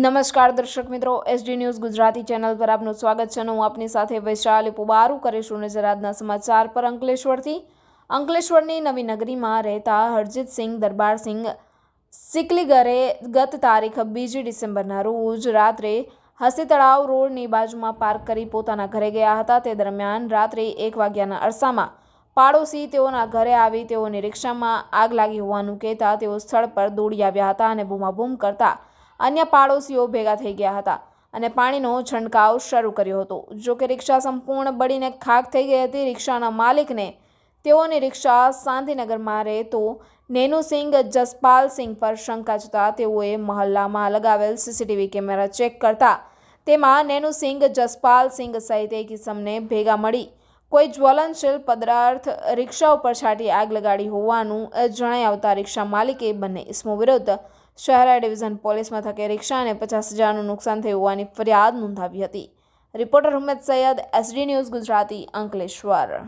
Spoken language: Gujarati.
નમસ્કાર દર્શક મિત્રો એસડી ન્યૂઝ ગુજરાતી ચેનલ પર આપનું સ્વાગત છે હું આપની સાથે વૈશાલી પુબારુ કરીશું નજર આજના સમાચાર પર અંકલેશ્વરથી. અંકલેશ્વરની નવી નગરીમાં રહેતા હરજીતસિંહ દરબારસિંહ સિકલીગરે ગત તારીખ બીજી ડિસેમ્બરના રોજ રાત્રે હસી તળાવ રોડની બાજુમાં પાર્ક કરી પોતાના ઘરે ગયા હતા. તે દરમિયાન રાત્રે એક વાગ્યાના અરસામાં પાડોશી તેઓના ઘરે આવી તેઓની રિક્ષામાં આગ લાગી હોવાનું કહેતા તેઓ સ્થળ પર દોડી આવ્યા હતા અને બૂમાબૂમ કરતા અન્ય પાડોશીઓ ભેગા થઈ ગયા હતા અને પાણીનો છંટકાવ શરૂ કર્યો હતો. જો કે રિક્ષા સંપૂર્ણ બળીને ખાક થઈ ગઈ હતી, રિક્ષાના માલિકને તેઓની રિક્ષા શાંતિનગરમાં રહેતો નેનુસિંહ જસપાલસિંહ પર શંકા જતા તેઓએ મહલ્લામાં લગાવેલ સીસીટીવી કેમેરા ચેક કરતા તેમાં નેનુસિંહ જસપાલસિંહ સહિત એક ઇસમને ભેગા મળી કોઈ જ્વલનશીલ પદાર્થ રિક્ષા ઉપર છાંટી આગ લગાડી હોવાનું જણાઈ આવતા રિક્ષા માલિકે બંને ઇસમો વિરુદ્ધ શહેરા ડિવિઝન પોલીસ મથકે રિક્ષાને પચાસ હજારનું નુકસાન થયું હોવાની ફરિયાદ નોંધાવી હતી. Reporter Humed Sayed, SD news Gujarati Ankleshwar.